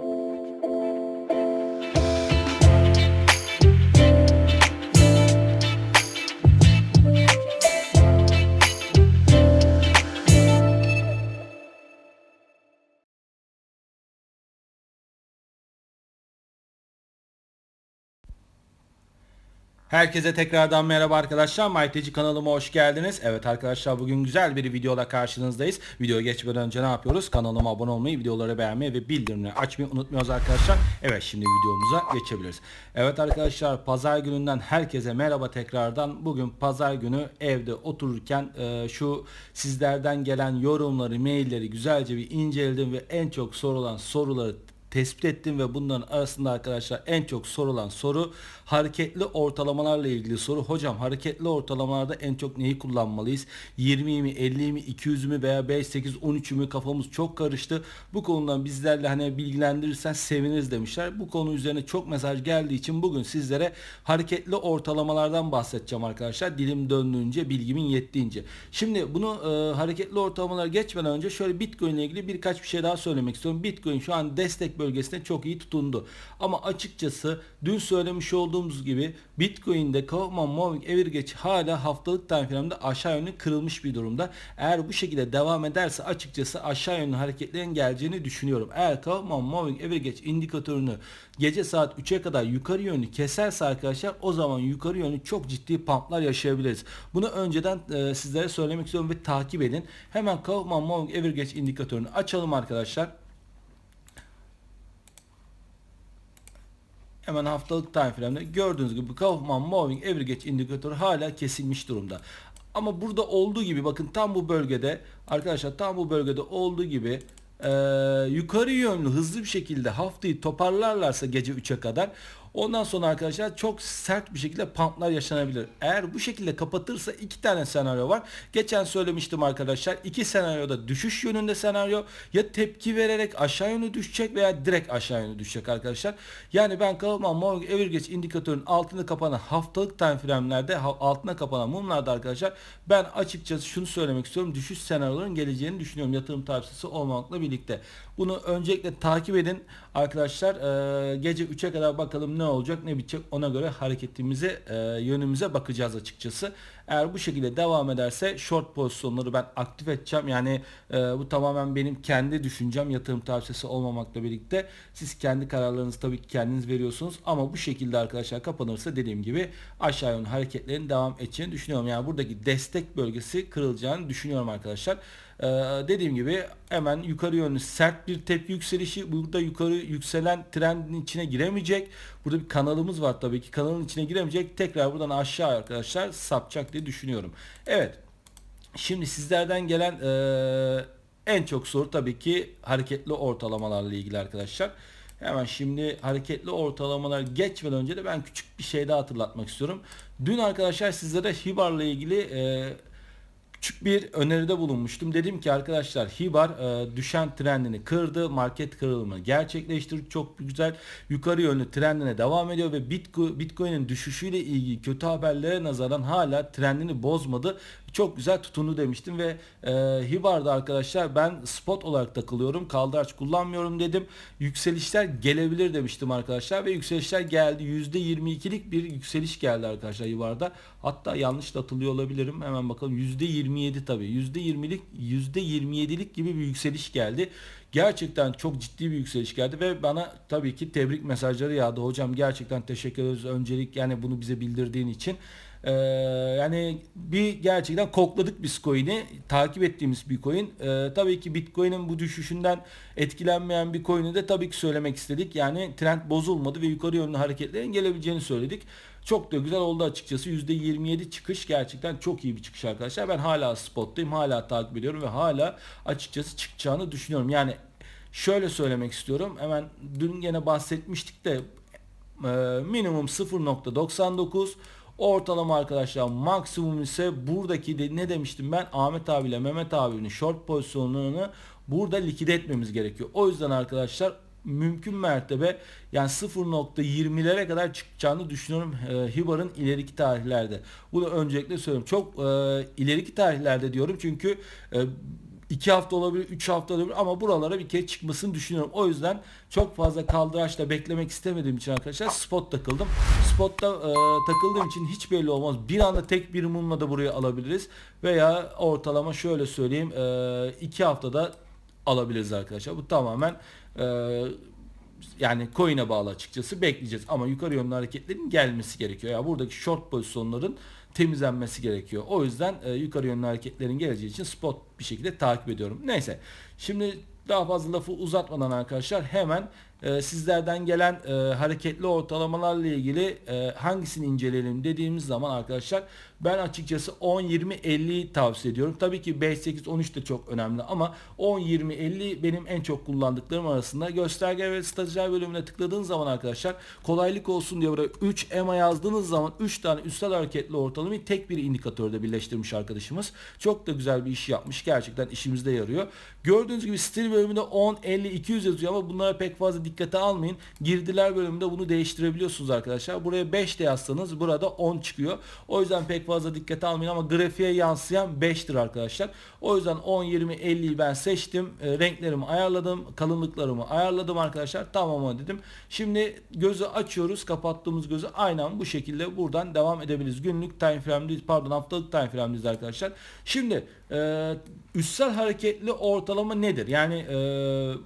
thank you Herkese tekrardan merhaba arkadaşlar. MyTeci kanalıma hoş geldiniz. Evet arkadaşlar bugün güzel bir videoda karşınızdayız. Videoya geçmeden önce ne yapıyoruz? Kanalıma abone olmayı, videoları beğenmeyi ve bildirimleri açmayı unutmuyoruz arkadaşlar. Evet şimdi videomuza geçebiliriz. Evet arkadaşlar pazar gününden herkese merhaba tekrardan. Bugün pazar günü evde otururken e, şu sizlerden gelen yorumları, mailleri güzelce bir inceledim ve en çok sorulan soruları tespit ettim ve bunların arasında arkadaşlar en çok sorulan soru hareketli ortalamalarla ilgili soru. Hocam hareketli ortalamalarda en çok neyi kullanmalıyız? 20 mi, 50 mi, 200 mü veya 5, 8, 13 mü kafamız çok karıştı. Bu konudan bizlerle hani bilgilendirirsen seviniriz demişler. Bu konu üzerine çok mesaj geldiği için bugün sizlere hareketli ortalamalardan bahsedeceğim arkadaşlar. Dilim döndüğünce, bilgimin yettiğince. Şimdi bunu e, hareketli ortalamalar geçmeden önce şöyle Bitcoin ile ilgili birkaç bir şey daha söylemek istiyorum. Bitcoin şu an destek bölgesinde çok iyi tutundu. Ama açıkçası dün söylemiş olduğumuz gibi Bitcoin'de Kaufman Moving Average hala haftalık time frame'de aşağı yönlü kırılmış bir durumda. Eğer bu şekilde devam ederse açıkçası aşağı yönlü hareketlerin geleceğini düşünüyorum. Eğer Kaufman Moving Average indikatörünü gece saat 3'e kadar yukarı yönlü keserse arkadaşlar o zaman yukarı yönlü çok ciddi pumplar yaşayabiliriz. Bunu önceden e, sizlere söylemek istiyorum ve takip edin. Hemen Kaufman Moving Average indikatörünü açalım arkadaşlar. Hemen haftalık frame'de gördüğünüz gibi Kaufman Moving Average indikatörü hala kesilmiş durumda. Ama burada olduğu gibi bakın tam bu bölgede arkadaşlar tam bu bölgede olduğu gibi e, yukarı yönlü hızlı bir şekilde haftayı toparlarlarsa gece 3'e kadar Ondan sonra arkadaşlar çok sert bir şekilde pumplar yaşanabilir. Eğer bu şekilde kapatırsa iki tane senaryo var. Geçen söylemiştim arkadaşlar. iki senaryoda düşüş yönünde senaryo ya tepki vererek aşağı yönü düşecek veya direkt aşağı yönü düşecek arkadaşlar. Yani ben Kaufman Morgan Average indikatörün altını kapanan haftalık time frame'lerde altına kapanan mumlarda arkadaşlar ben açıkçası şunu söylemek istiyorum. Düşüş senaryoların geleceğini düşünüyorum yatırım tavsiyesi olmakla birlikte. Bunu öncelikle takip edin arkadaşlar. Ee, gece 3'e kadar bakalım ne olacak ne bitecek ona göre hareketimize e, yönümüze bakacağız açıkçası. Eğer bu şekilde devam ederse short pozisyonları ben aktif edeceğim. Yani e, bu tamamen benim kendi düşüncem yatırım tavsiyesi olmamakla birlikte siz kendi kararlarınızı tabii ki kendiniz veriyorsunuz ama bu şekilde arkadaşlar kapanırsa dediğim gibi aşağı yönlü hareketlerin devam edeceğini düşünüyorum. Yani buradaki destek bölgesi kırılacağını düşünüyorum arkadaşlar. Ee, dediğim gibi hemen yukarı yönlü sert bir tepki yükselişi burada yukarı yükselen trendin içine giremeyecek. Burada bir kanalımız var tabii ki kanalın içine giremeyecek. Tekrar buradan aşağı arkadaşlar sapacak diye düşünüyorum. Evet. Şimdi sizlerden gelen e, en çok soru tabii ki hareketli ortalamalarla ilgili arkadaşlar. Hemen şimdi hareketli ortalamalar geçmeden önce de ben küçük bir şey daha hatırlatmak istiyorum. Dün arkadaşlar sizlere Hibar'la ilgili e, küçük bir öneride bulunmuştum. Dedim ki arkadaşlar Hibar e, düşen trendini kırdı. Market kırılımı gerçekleştirdi. Çok güzel yukarı yönlü trendine devam ediyor ve Bitcoin'in düşüşüyle ilgili kötü haberlere nazaran hala trendini bozmadı çok güzel tutundu demiştim ve e, Hibar'da arkadaşlar ben spot olarak takılıyorum. Kaldıraç kullanmıyorum dedim. Yükselişler gelebilir demiştim arkadaşlar ve yükselişler geldi. %22'lik bir yükseliş geldi arkadaşlar Hibar'da. Hatta yanlış da hatırlıyor olabilirim. Hemen bakalım %27 tabii. %20'lik %27'lik gibi bir yükseliş geldi. Gerçekten çok ciddi bir yükseliş geldi ve bana tabii ki tebrik mesajları yağdı. Hocam gerçekten teşekkür ederiz öncelik yani bunu bize bildirdiğin için. Ee, yani bir gerçekten kokladık Bitcoin'i takip ettiğimiz bir coin. Ee, tabii ki Bitcoin'in bu düşüşünden etkilenmeyen bir coin'i de tabii ki söylemek istedik. Yani trend bozulmadı ve yukarı yönlü hareketlerin gelebileceğini söyledik. Çok da güzel oldu açıkçası. %27 çıkış gerçekten çok iyi bir çıkış arkadaşlar. Ben hala spottayım. Hala takip ediyorum ve hala açıkçası çıkacağını düşünüyorum. Yani şöyle söylemek istiyorum. Hemen dün yine bahsetmiştik de e, minimum 0.99 Ortalama arkadaşlar maksimum ise buradaki de ne demiştim ben Ahmet abiyle Mehmet abinin short pozisyonlarını burada likide etmemiz gerekiyor. O yüzden arkadaşlar mümkün mertebe yani 0.20'lere kadar çıkacağını düşünüyorum e, Hibar'ın ileriki tarihlerde. Bunu öncelikle söylüyorum. Çok e, ileriki tarihlerde diyorum çünkü e, 2 hafta olabilir, 3 hafta olabilir ama buralara bir kere çıkmasını düşünüyorum. O yüzden çok fazla kaldıraçla beklemek istemediğim için arkadaşlar spot takıldım. Spotta e, takıldığım için hiç belli olmaz. Bir anda tek bir mumla da burayı alabiliriz. Veya ortalama şöyle söyleyeyim 2 haftada alabiliriz arkadaşlar. Bu tamamen e, yani coin'e bağlı açıkçası bekleyeceğiz. Ama yukarı yönlü hareketlerin gelmesi gerekiyor. Ya yani buradaki short pozisyonların temizlenmesi gerekiyor. O yüzden e, yukarı yönlü hareketlerin geleceği için spot bir şekilde takip ediyorum. Neyse. Şimdi daha fazla lafı uzatmadan arkadaşlar hemen e, sizlerden gelen e, hareketli ortalamalarla ilgili e, hangisini inceleyelim dediğimiz zaman arkadaşlar ben açıkçası 10 20 50 tavsiye ediyorum. Tabii ki 5 8 13 de çok önemli ama 10 20 50 benim en çok kullandıklarım arasında. Gösterge ve stajyer bölümüne tıkladığınız zaman arkadaşlar kolaylık olsun diye buraya 3 EMA yazdığınız zaman 3 tane üstel hareketli ortalamayı tek bir indikatörde birleştirmiş arkadaşımız. Çok da güzel bir iş yapmış. Gerçekten işimizde yarıyor. Gördüğünüz gibi stil bölümünde 10 50 200 yazıyor ama bunlara pek fazla dikkate almayın. Girdiler bölümünde bunu değiştirebiliyorsunuz arkadaşlar. Buraya 5 de yazsanız burada 10 çıkıyor. O yüzden pek fazla dikkate almayın ama grafiğe yansıyan 5'tir arkadaşlar. O yüzden 10, 20, 50'yi ben seçtim. E, renklerimi ayarladım. Kalınlıklarımı ayarladım arkadaşlar. Tamam dedim. Şimdi gözü açıyoruz. Kapattığımız gözü aynen bu şekilde buradan devam edebiliriz. Günlük time frame'deyiz. Pardon haftalık time frame'deyiz arkadaşlar. Şimdi e, üstsel hareketli ortalama nedir? Yani e,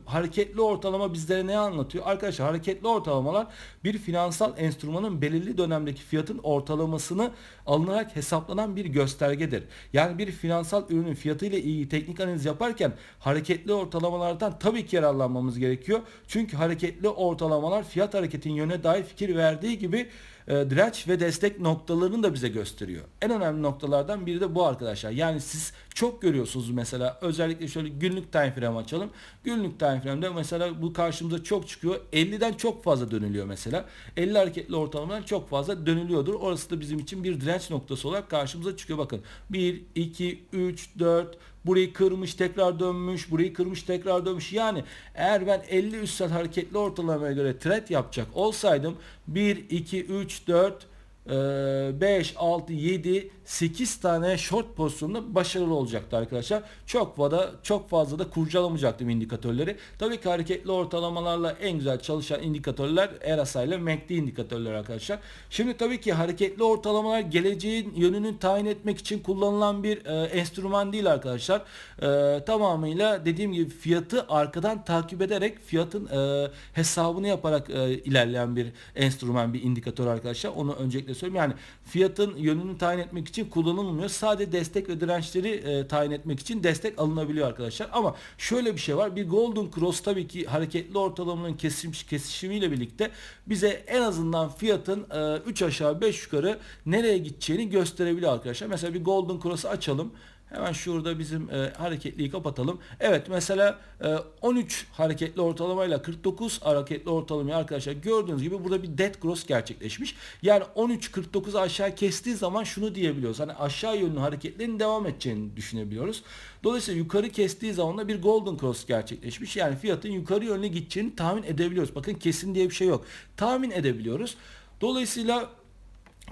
hareketli ortalama bizlere ne anlatıyor? Arkadaşlar hareketli ortalamalar bir finansal enstrümanın belirli dönemdeki fiyatın ortalamasını alınarak hesaplanan bir göstergedir. Yani bir finansal ürünün fiyatı ile ilgili teknik analiz yaparken hareketli ortalamalardan tabii ki yararlanmamız gerekiyor. Çünkü hareketli ortalamalar fiyat hareketin yöne dair fikir verdiği gibi e, direnç ve destek noktalarını da bize gösteriyor. En önemli noktalardan biri de bu arkadaşlar. Yani siz çok görüyorsunuz mesela özellikle şöyle günlük time frame açalım. Günlük time frame'de mesela bu karşımıza çok çıkıyor. 50'den çok fazla dönülüyor mesela. 50 hareketli ortalamadan çok fazla dönülüyordur. Orası da bizim için bir direnç noktası olarak karşımıza çıkıyor. Bakın 1, 2, 3, 4, burayı kırmış tekrar dönmüş burayı kırmış tekrar dönmüş. Yani eğer ben 50 üstsel hareketli ortalamaya göre trade yapacak olsaydım 1 2 3 4 5, 6, 7, 8 tane short pozisyonunda başarılı olacaktı arkadaşlar. Çok fazla çok fazla da kurcalamayacaktım indikatörleri. Tabii ki hareketli ortalamalarla en güzel çalışan indikatörler ERASA ile MACD indikatörler arkadaşlar. Şimdi tabii ki hareketli ortalamalar geleceğin yönünü tayin etmek için kullanılan bir e, enstrüman değil arkadaşlar. E, tamamıyla dediğim gibi fiyatı arkadan takip ederek fiyatın e, hesabını yaparak e, ilerleyen bir enstrüman, bir indikatör arkadaşlar. Onu öncelikle söyleyeyim. Yani fiyatın yönünü tayin etmek için kullanılmıyor. Sadece destek ve dirençleri e, tayin etmek için destek alınabiliyor arkadaşlar. Ama şöyle bir şey var. Bir Golden Cross tabii ki hareketli ortalamanın kesilmiş kesişimiyle birlikte bize en azından fiyatın e, 3 aşağı 5 yukarı nereye gideceğini gösterebiliyor arkadaşlar. Mesela bir Golden Cross'u açalım. Hemen şurada bizim e, hareketliyi kapatalım. Evet mesela e, 13 hareketli ortalamayla 49 hareketli ortalamayı arkadaşlar gördüğünüz gibi burada bir dead cross gerçekleşmiş. Yani 13-49 aşağı kestiği zaman şunu diyebiliyoruz. Hani aşağı yönlü hareketlerin devam edeceğini düşünebiliyoruz. Dolayısıyla yukarı kestiği zaman da bir golden cross gerçekleşmiş. Yani fiyatın yukarı yönlü gideceğini tahmin edebiliyoruz. Bakın kesin diye bir şey yok. Tahmin edebiliyoruz. Dolayısıyla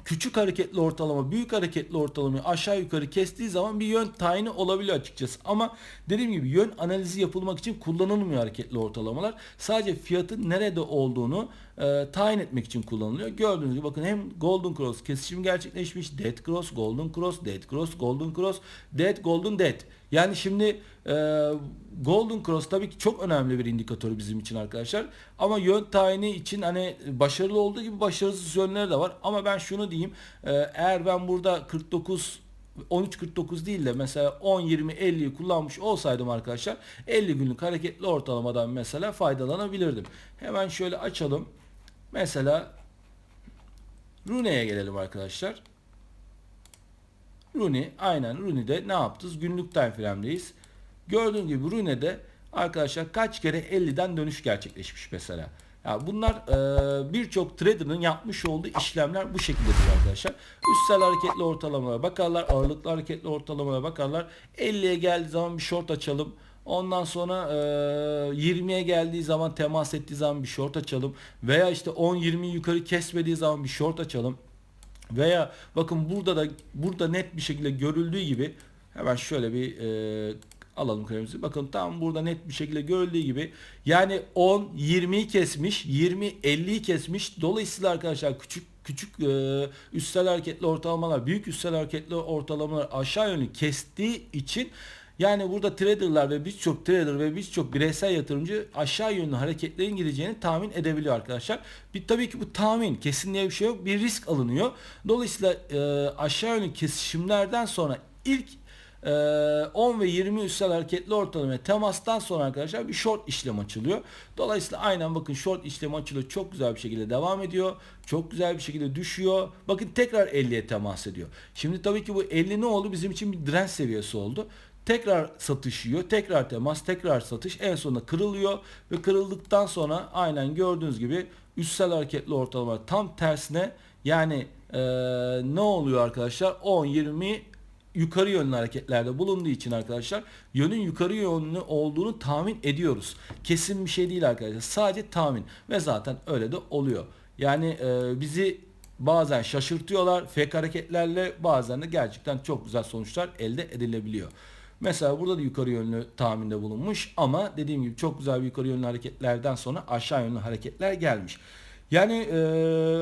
küçük hareketli ortalama, büyük hareketli ortalamayı aşağı yukarı kestiği zaman bir yön tayini olabiliyor açıkçası. Ama dediğim gibi yön analizi yapılmak için kullanılmıyor hareketli ortalamalar. Sadece fiyatın nerede olduğunu e, tayin etmek için kullanılıyor. Gördüğünüz gibi bakın hem Golden Cross kesişim gerçekleşmiş, Dead Cross, Golden Cross, Dead Cross, Golden Cross, Dead, Golden, Dead. Yani şimdi e, Golden Cross tabii ki çok önemli bir indikatör bizim için arkadaşlar. Ama yön tayini için hani başarılı olduğu gibi başarısız yönleri de var. Ama ben şunu diyeyim. E, eğer ben burada 49 13.49 değil de mesela 10 20 50'yi kullanmış olsaydım arkadaşlar 50 günlük hareketli ortalamadan mesela faydalanabilirdim. Hemen şöyle açalım. Mesela Rune'ye gelelim arkadaşlar. Rune aynen Rune'de ne yaptınız? Günlük time frame'deyiz. Gördüğünüz gibi Rune'de arkadaşlar kaç kere 50'den dönüş gerçekleşmiş mesela. Ya bunlar e, birçok trader'ın yapmış olduğu işlemler bu şekildedir arkadaşlar. Üstsel hareketli ortalamalara bakarlar, ağırlıklı hareketli ortalamalara bakarlar. 50'ye geldiği zaman bir short açalım. Ondan sonra e, 20'ye geldiği zaman temas ettiği zaman bir short açalım. Veya işte 10-20 yukarı kesmediği zaman bir short açalım. Veya bakın burada da burada net bir şekilde görüldüğü gibi hemen şöyle bir e, Alalım kalemimizi. Bakın tam burada net bir şekilde görüldüğü gibi yani 10 20'yi kesmiş, 20 50'yi kesmiş. Dolayısıyla arkadaşlar küçük küçük e, üstel hareketli ortalamalar, büyük üstel hareketli ortalamalar aşağı yönlü kestiği için yani burada traderlar ve birçok trader ve birçok bireysel yatırımcı aşağı yönlü hareketlerin gideceğini tahmin edebiliyor arkadaşlar. Bir tabii ki bu tahmin kesinliğe bir şey yok. Bir risk alınıyor. Dolayısıyla e, aşağı yönlü kesişimlerden sonra ilk e, 10 ve 20 üstel hareketli ortalama temastan sonra arkadaşlar bir short işlem açılıyor. Dolayısıyla aynen bakın short işlem açılıyor. Çok güzel bir şekilde devam ediyor. Çok güzel bir şekilde düşüyor. Bakın tekrar 50'ye temas ediyor. Şimdi tabii ki bu 50 ne oldu? Bizim için bir direnç seviyesi oldu. Tekrar satış yiyor. Tekrar temas, tekrar satış. En sonunda kırılıyor ve kırıldıktan sonra aynen gördüğünüz gibi üstsel hareketli ortalama tam tersine yani ee, ne oluyor arkadaşlar? 10, 20 yukarı yönlü hareketlerde bulunduğu için arkadaşlar yönün yukarı yönlü olduğunu tahmin ediyoruz. Kesin bir şey değil arkadaşlar. Sadece tahmin ve zaten öyle de oluyor. Yani e, bizi bazen şaşırtıyorlar fake hareketlerle bazen de gerçekten çok güzel sonuçlar elde edilebiliyor. Mesela burada da yukarı yönlü tahminde bulunmuş ama dediğim gibi çok güzel bir yukarı yönlü hareketlerden sonra aşağı yönlü hareketler gelmiş. Yani e,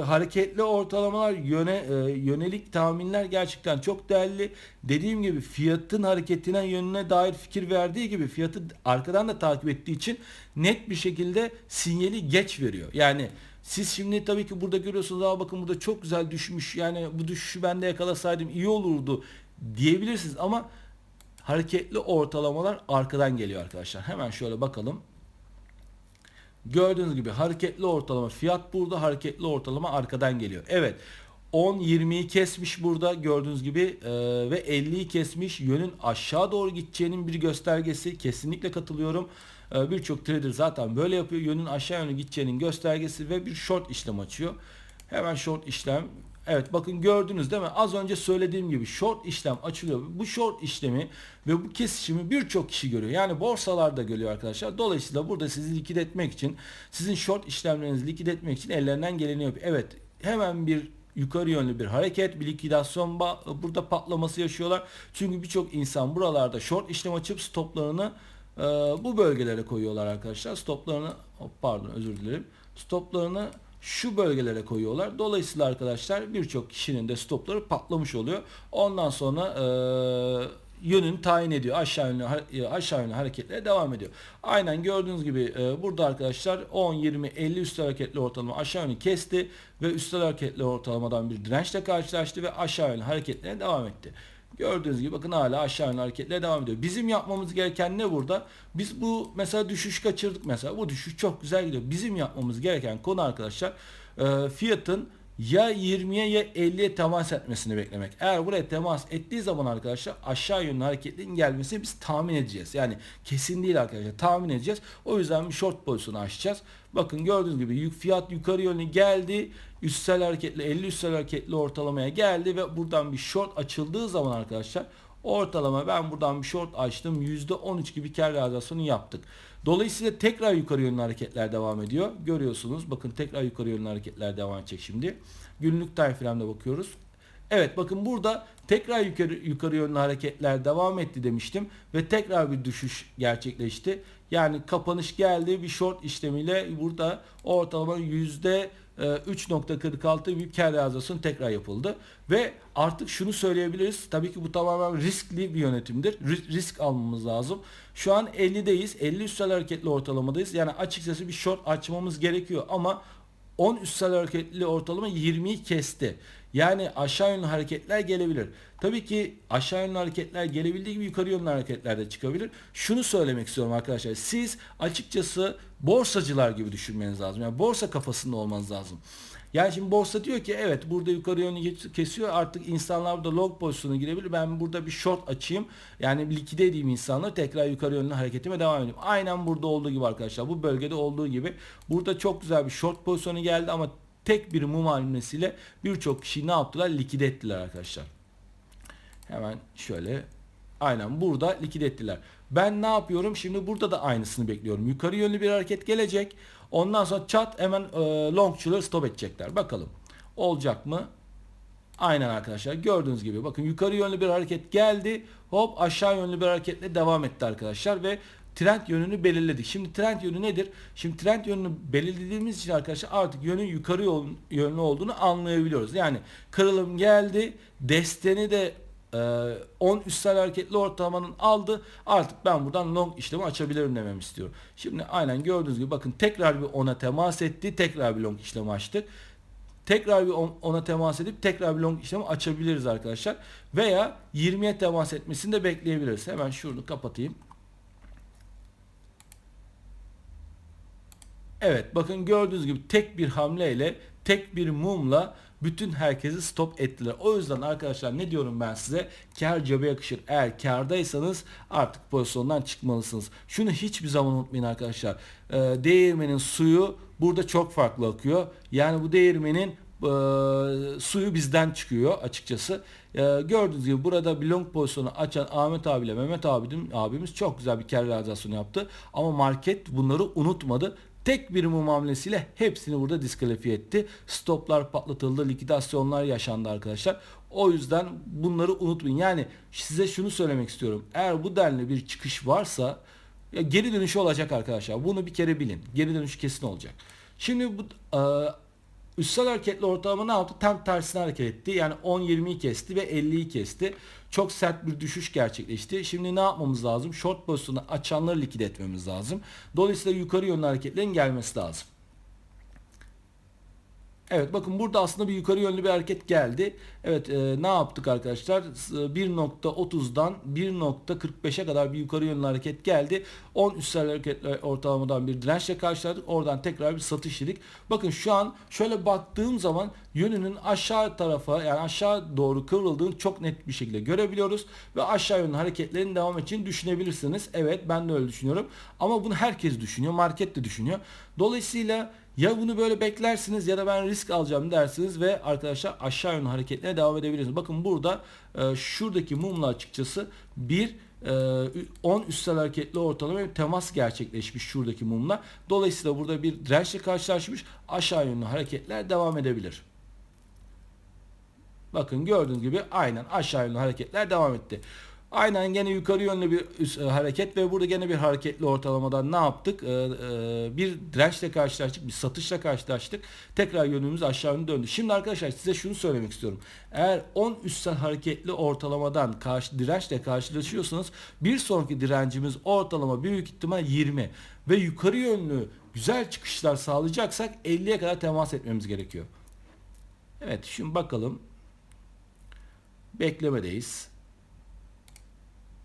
hareketli ortalamalar yöne e, yönelik tahminler gerçekten çok değerli. Dediğim gibi fiyatın hareketine yönüne dair fikir verdiği gibi fiyatı arkadan da takip ettiği için net bir şekilde sinyali geç veriyor. Yani siz şimdi tabii ki burada görüyorsunuz daha bakın burada çok güzel düşmüş. Yani bu düşüşü ben de yakalasaydım iyi olurdu diyebilirsiniz ama hareketli ortalamalar arkadan geliyor arkadaşlar. Hemen şöyle bakalım. Gördüğünüz gibi hareketli ortalama fiyat burada hareketli ortalama arkadan geliyor. Evet 10 20'yi kesmiş burada gördüğünüz gibi e, ve 50'yi kesmiş yönün aşağı doğru gideceğinin bir göstergesi kesinlikle katılıyorum. E, Birçok trader zaten böyle yapıyor yönün aşağı yönlü gideceğinin göstergesi ve bir short işlem açıyor. Hemen short işlem Evet bakın gördünüz değil mi? Az önce söylediğim gibi short işlem açılıyor. Bu short işlemi ve bu kesişimi birçok kişi görüyor. Yani borsalarda görüyor arkadaşlar. Dolayısıyla burada sizi likit etmek için, sizin short işlemlerinizi likit etmek için ellerinden geleni yapıyor. Evet hemen bir yukarı yönlü bir hareket, bir likidasyon burada patlaması yaşıyorlar. Çünkü birçok insan buralarda short işlem açıp stoplarını e, bu bölgelere koyuyorlar arkadaşlar. Stoplarını, pardon özür dilerim. Stoplarını şu bölgelere koyuyorlar. Dolayısıyla arkadaşlar birçok kişinin de stopları patlamış oluyor. Ondan sonra e, yönünü tayin ediyor. Aşağı yönlü, e, aşağı yönlü hareketlere devam ediyor. Aynen gördüğünüz gibi e, burada arkadaşlar 10, 20, 50 üstel hareketli ortalama aşağı yönlü kesti ve üstel hareketli ortalamadan bir dirençle karşılaştı ve aşağı yönlü hareketlere devam etti. Gördüğünüz gibi bakın hala aşağı yönlü hareketle devam ediyor. Bizim yapmamız gereken ne burada? Biz bu mesela düşüş kaçırdık mesela. Bu düşüş çok güzel gidiyor. Bizim yapmamız gereken konu arkadaşlar e, fiyatın ya 20'ye ya 50'ye temas etmesini beklemek. Eğer buraya temas ettiği zaman arkadaşlar aşağı yönlü hareketlerin gelmesini biz tahmin edeceğiz. Yani kesin değil arkadaşlar tahmin edeceğiz. O yüzden bir short pozisyonu açacağız. Bakın gördüğünüz gibi yük fiyat yukarı yönlü geldi. Üstsel hareketli 50 üstsel hareketli ortalamaya geldi ve buradan bir short açıldığı zaman arkadaşlar ortalama ben buradan bir short açtım %13 gibi kar realizasyonu yaptık. Dolayısıyla tekrar yukarı yönlü hareketler devam ediyor. Görüyorsunuz bakın tekrar yukarı yönlü hareketler devam edecek şimdi. Günlük time frame'de bakıyoruz. Evet bakın burada tekrar yukarı, yukarı yönlü hareketler devam etti demiştim ve tekrar bir düşüş gerçekleşti. Yani kapanış geldi bir short işlemiyle burada ortalama yüzde 3.46 bir kar realizasyonu tekrar yapıldı. Ve artık şunu söyleyebiliriz. Tabii ki bu tamamen riskli bir yönetimdir. Risk almamız lazım. Şu an 50'deyiz. 50 üstel hareketli ortalamadayız. Yani açıkçası bir short açmamız gerekiyor ama 10 üstel hareketli ortalama 20'yi kesti. Yani aşağı yönlü hareketler gelebilir. Tabii ki aşağı yönlü hareketler gelebildiği gibi yukarı yönlü hareketler de çıkabilir. Şunu söylemek istiyorum arkadaşlar. Siz açıkçası borsacılar gibi düşünmeniz lazım. Yani borsa kafasında olmanız lazım. Yani şimdi borsa diyor ki evet burada yukarı yönlü kesiyor artık insanlar burada long pozisyona girebilir. Ben burada bir short açayım. Yani likide edeyim insanları tekrar yukarı yönlü hareketime devam edeyim. Aynen burada olduğu gibi arkadaşlar. Bu bölgede olduğu gibi. Burada çok güzel bir short pozisyonu geldi ama tek bir mum hamlesiyle birçok kişiyi ne yaptılar? Likide ettiler arkadaşlar. Hemen şöyle aynen burada likide ettiler. Ben ne yapıyorum? Şimdi burada da aynısını bekliyorum. Yukarı yönlü bir hareket gelecek. Ondan sonra çat hemen e, longçuları stop edecekler. Bakalım. Olacak mı? Aynen arkadaşlar gördüğünüz gibi bakın yukarı yönlü bir hareket geldi. Hop aşağı yönlü bir hareketle devam etti arkadaşlar ve trend yönünü belirledik. Şimdi trend yönü nedir? Şimdi trend yönünü belirlediğimiz için arkadaşlar artık yönün yukarı yönlü olduğunu anlayabiliyoruz. Yani kırılım geldi. Desteni de 10 üstel hareketli ortalamanın aldı. Artık ben buradan long işlemi açabilirim demem istiyorum. Şimdi aynen gördüğünüz gibi bakın tekrar bir ona temas etti. Tekrar bir long işlemi açtık. Tekrar bir ona temas edip tekrar bir long işlemi açabiliriz arkadaşlar. Veya 20'ye temas etmesini de bekleyebiliriz. Hemen şunu kapatayım. Evet bakın gördüğünüz gibi tek bir hamleyle tek bir mumla bütün herkesi stop ettiler. O yüzden arkadaşlar ne diyorum ben size? Kar cebe yakışır. Eğer kardaysanız artık pozisyondan çıkmalısınız. Şunu hiçbir zaman unutmayın arkadaşlar. E, değirmenin suyu burada çok farklı akıyor. Yani bu değirmenin e, suyu bizden çıkıyor açıkçası. E, gördüğünüz gibi burada bir long pozisyonu açan Ahmet abiyle Mehmet abim, abimiz çok güzel bir kar realizasyonu yaptı. Ama market bunları unutmadı. Tek bir mum hamlesiyle hepsini burada diskalifiye etti. Stoplar patlatıldı, likidasyonlar yaşandı arkadaşlar. O yüzden bunları unutmayın. Yani size şunu söylemek istiyorum. Eğer bu denli bir çıkış varsa ya geri dönüşü olacak arkadaşlar. Bunu bir kere bilin. Geri dönüş kesin olacak. Şimdi bu e, Üstsel hareketli ortalama ne yaptı? Tam tersine hareket etti. Yani 10-20'yi kesti ve 50'yi kesti. Çok sert bir düşüş gerçekleşti. Şimdi ne yapmamız lazım? Short pozisyonu açanları likide etmemiz lazım. Dolayısıyla yukarı yönlü hareketlerin gelmesi lazım. Evet bakın burada aslında bir yukarı yönlü bir hareket geldi. Evet e, ne yaptık arkadaşlar? 1.30'dan 1.45'e kadar bir yukarı yönlü hareket geldi. 10 üstel hareketler ortalamadan bir dirençle karşıladık. Oradan tekrar bir satış yedik. Bakın şu an şöyle baktığım zaman yönünün aşağı tarafa yani aşağı doğru kıvrıldığını çok net bir şekilde görebiliyoruz. Ve aşağı yönlü hareketlerin devam için düşünebilirsiniz. Evet ben de öyle düşünüyorum. Ama bunu herkes düşünüyor. Market de düşünüyor. Dolayısıyla ya bunu böyle beklersiniz ya da ben risk alacağım dersiniz ve arkadaşlar aşağı yönlü hareketine devam edebilirsiniz. Bakın burada e, şuradaki mumla açıkçası bir e, 10 üstel hareketli ortalama bir temas gerçekleşmiş şuradaki mumla. Dolayısıyla burada bir dirençle karşılaşmış aşağı yönlü hareketler devam edebilir. Bakın gördüğünüz gibi aynen aşağı yönlü hareketler devam etti. Aynen gene yukarı yönlü bir üst, e, hareket ve burada gene bir hareketli ortalamadan ne yaptık? E, e, bir dirençle karşılaştık, bir satışla karşılaştık. Tekrar yönümüz aşağı yönlü döndü. Şimdi arkadaşlar size şunu söylemek istiyorum. Eğer 10 üstsel hareketli ortalamadan karşı dirençle karşılaşıyorsanız bir sonraki direncimiz ortalama büyük ihtimal 20 ve yukarı yönlü güzel çıkışlar sağlayacaksak 50'ye kadar temas etmemiz gerekiyor. Evet şimdi bakalım. Beklemedeyiz.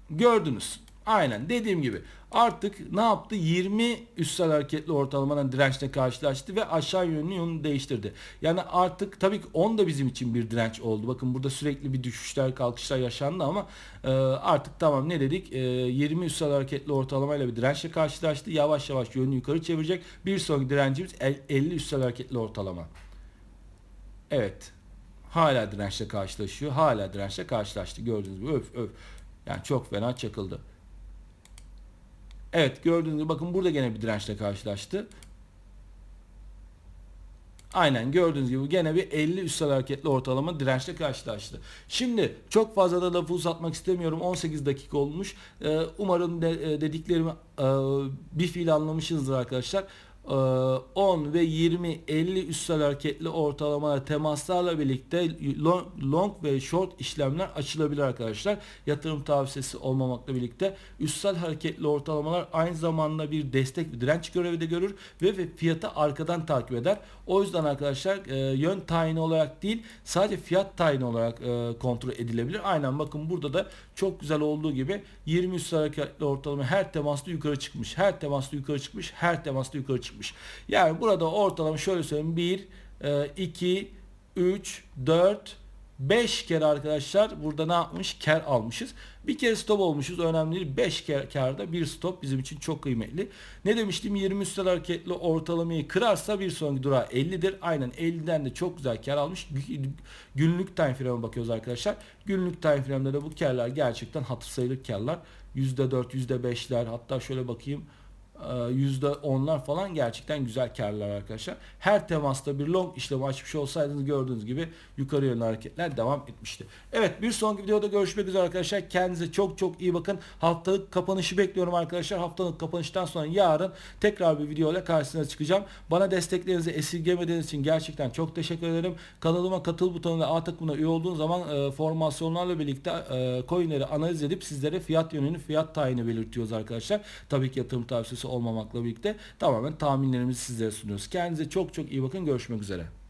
Gördünüz. Aynen dediğim gibi artık ne yaptı? 20 üstsel hareketli ortalamadan dirençle karşılaştı ve aşağı yönlü yönünü değiştirdi. Yani artık tabii ki 10 da bizim için bir direnç oldu. Bakın burada sürekli bir düşüşler kalkışlar yaşandı ama e, artık tamam ne dedik? E, 20 üstsel hareketli ortalamayla bir dirençle karşılaştı. Yavaş yavaş yönünü yukarı çevirecek. Bir sonraki direncimiz 50 üstsel hareketli ortalama. Evet. Hala dirençle karşılaşıyor. Hala dirençle karşılaştı. Gördüğünüz gibi öf öf. Yani çok fena çakıldı. Evet gördüğünüz gibi bakın burada gene bir dirençle karşılaştı. Aynen gördüğünüz gibi gene bir 50 üstel hareketli ortalama dirençle karşılaştı. Şimdi çok fazla da lafı uzatmak istemiyorum. 18 dakika olmuş. Ee, umarım e, dediklerimi e, bir fiil anlamışsınızdır arkadaşlar. 10 ee, ve 20 50 üstel hareketli ortalama temaslarla birlikte long ve short işlemler açılabilir arkadaşlar. Yatırım tavsiyesi olmamakla birlikte üstel hareketli ortalamalar aynı zamanda bir destek bir direnç görevi de görür ve fiyatı arkadan takip eder. O yüzden arkadaşlar e, yön tayini olarak değil sadece fiyat tayini olarak e, kontrol edilebilir. Aynen bakın burada da çok güzel olduğu gibi 20 üstel hareketli ortalama her temasta yukarı çıkmış. Her temasta yukarı çıkmış. Her temasta yukarı çıkmış çıkmış. Yani burada ortalama şöyle söyleyeyim 1, 2, 3, 4, 5 kere arkadaşlar burada ne yapmış? Kar almışız. Bir kere stop olmuşuz. Önemli değil. 5 kere karda bir stop bizim için çok kıymetli. Ne demiştim? 20 üstel hareketli ortalamayı kırarsa bir sonraki durağı 50'dir. Aynen 50'den de çok güzel kar almış. Günlük time frame'e bakıyoruz arkadaşlar. Günlük time frame'de de bu karlar gerçekten hatır sayılır karlar. %4, %5'ler hatta şöyle bakayım. %10'lar falan gerçekten güzel karlar arkadaşlar. Her temasta bir long işlemi açmış olsaydınız gördüğünüz gibi yukarı yönlü hareketler devam etmişti. Evet bir sonraki videoda görüşmek üzere arkadaşlar. Kendinize çok çok iyi bakın. Haftalık kapanışı bekliyorum arkadaşlar. Haftalık kapanıştan sonra yarın tekrar bir video ile karşınıza çıkacağım. Bana desteklerinizi esirgemediğiniz için gerçekten çok teşekkür ederim. Kanalıma katıl butonuna A takımına üye olduğun zaman e, formasyonlarla birlikte e, coinleri analiz edip sizlere fiyat yönünü fiyat tayini belirtiyoruz arkadaşlar. Tabii ki yatırım tavsiyesi olmamakla birlikte tamamen tahminlerimizi sizlere sunuyoruz. Kendinize çok çok iyi bakın. Görüşmek üzere.